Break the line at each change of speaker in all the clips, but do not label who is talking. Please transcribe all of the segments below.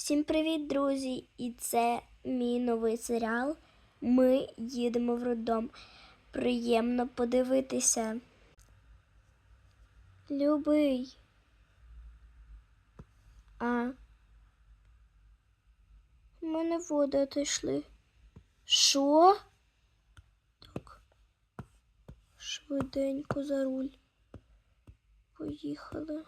Всім привіт, друзі! І це мій новий серіал. Ми їдемо в роддом. Приємно подивитися. Любий. А. У мене води отійшли. Що? Так. Швиденько за руль. Поїхали.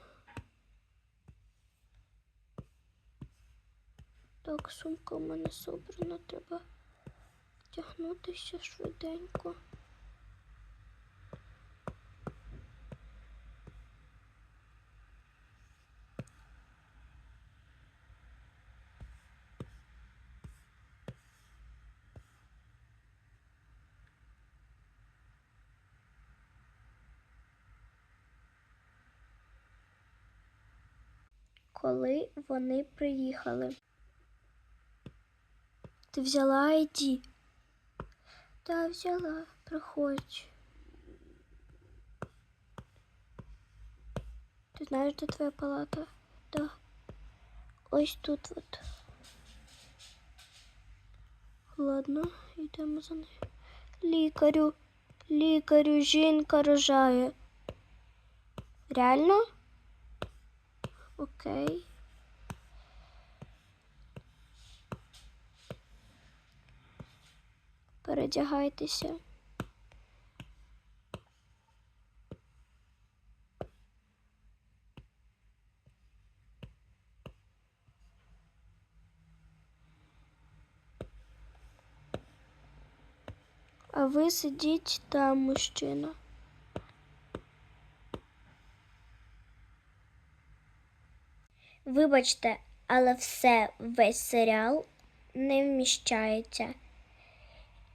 Так, сумка у мене собрана, треба втягнутися швиденько. Коли вони приїхали. Ти взяла ID? Да, взяла. Проходь. Ти знаєш, де твоя палата? Да. Ось тут от. Ладно, йдемо за нею. Лікарю, лікарю, жінка рожає. Реально? Окей. Передягайтеся. А ви сидіть там, мужчина. Вибачте, але все, весь серіал не вміщається.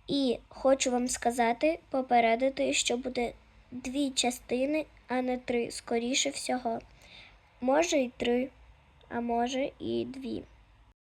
І хочу вам сказати, попередити, що буде дві частини, а не три, скоріше всього. Може і три, а може і дві.